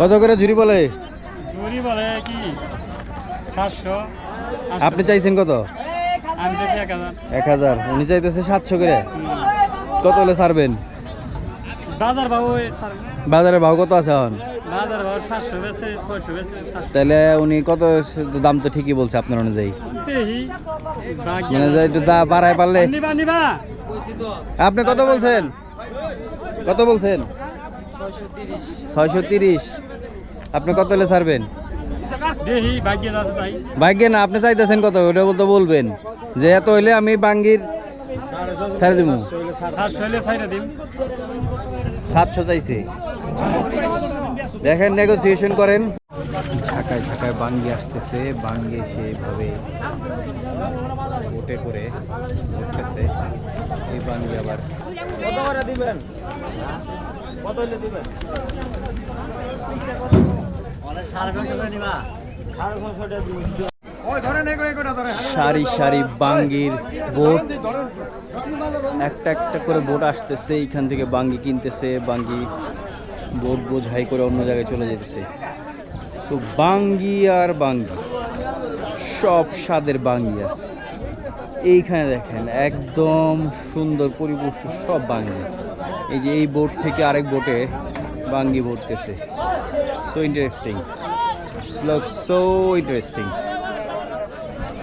কত করে ঝুড়ি বলে? বলে কি? সাতশো। আপনি চাইছেন কত? আমি চাইছি এক হাজার। এক হাজার। উনি চাইতেছে সাতশো করে। কত হলে ছাড়বেন? বাজার বাজারে ভাও কত আছে এখন? বাজার সাতশো বেছে ছয়শো বেছে তাহলে উনি কত দাম তো ঠিকই বলছে আপনার অনুযায়ী? মানে একটু দা বাড়ায় পারলে আপনি কত বলছেন? কত বলছেন? ছয়শো তিরিশ। আপনি কত হলে ছাড়বেন? দেহি ভাগ্যে আছে তাই। ভাগ্যে না আপনি চাইতেছেন কত? ওটা বলতে বলবেন। যে এত হইলে আমি বাঙ্গির ছেড়ে দিব সাতশো চাইছি। দেখেন নেগোসিয়েশন করেন। ঝাঁকায় ঝাঁকায় বাঙ্গি আসতেছে। বাঙ্গি সেভাবে বোটে করে উঠতেছে। এই বাঙ্গি আবার সারি সারি বাঙ্গির বোট। একটা একটা করে বোট আসতেছে এইখান থেকে বাঙ্গি কিনতেছে বাঙ্গি বোট বোঝাই করে অন্য জায়গায় চলে যেতেছে। সো বাঙ্গি আর বাঙ্গি সব স্বাদের বাঙ্গি আছে। এইখানে দেখেন একদম সুন্দর পরিপুষ্ট সব বাঙ্গি। এই যে এই বোট থেকে আরেক বোটে বাঙ্গি ভরতেছে so interesting look so interesting